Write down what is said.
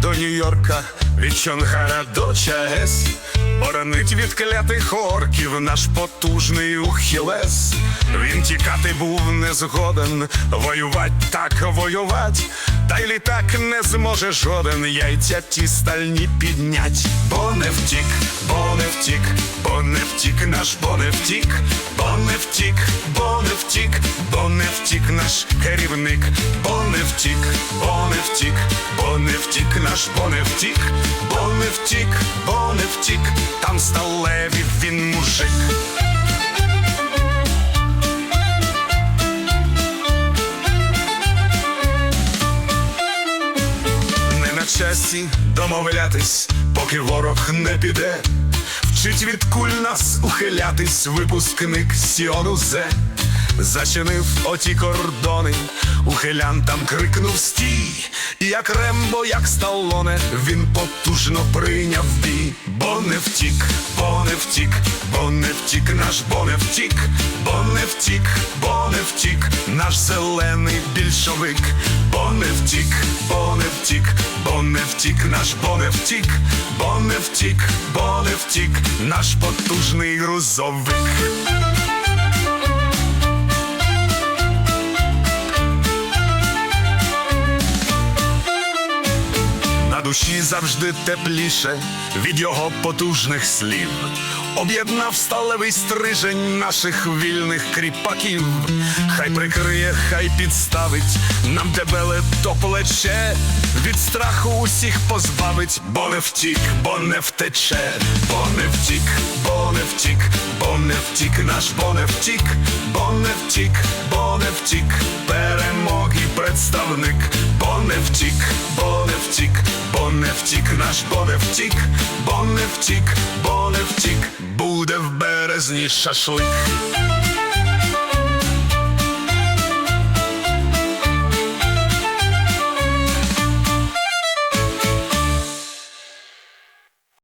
до Нью-Йорка, від Чонгара до ЧАЕС, боронить від клятих орків наш потужний ухілес. Він тікати був не згоден, воювать так воювать, та й літак не зможе жоден. Яйця ті стальні піднять. Бо не втік, бо не втік, бо не втік наш, бо не втік, бо не втік, бо не втік, бо не втік наш керівник, бо не втік, бо не втік, наш, бо не втік, бо не втік, бо не втік, там сталеві він мужик. Не на часі домовлятись, поки ворог не піде. Вчить від куль нас ухилятись, випускник Сіону Зе. Зачинив оті кордони, ухилянтам крикнув стій, і як Рембо, як Сталлоне, він потужно прийняв бій, бо не втік, бо не втік, бо не втік наш, бо не втік, бо не втік, бо не втік, наш зелений більшовик, бо не втік, бо не втік, бо не втік, наш, бо не втік, бо не втік, бо не втік, наш потужний грузовик. Душі завжди тепліше від його потужних слів. Об'єднав сталевий стрижень наших вільних кріпаків. Хай прикриє, хай підставить нам дебеле до плече. Від страху усіх позбавить, бо не втік, бо не втече, бо не втік, бо не втік, бо не втік наш, бо не втік, бо не втік, бо не втік, перемоги представник, бо не втік, бо бо не втік наш, бо не втік, бо не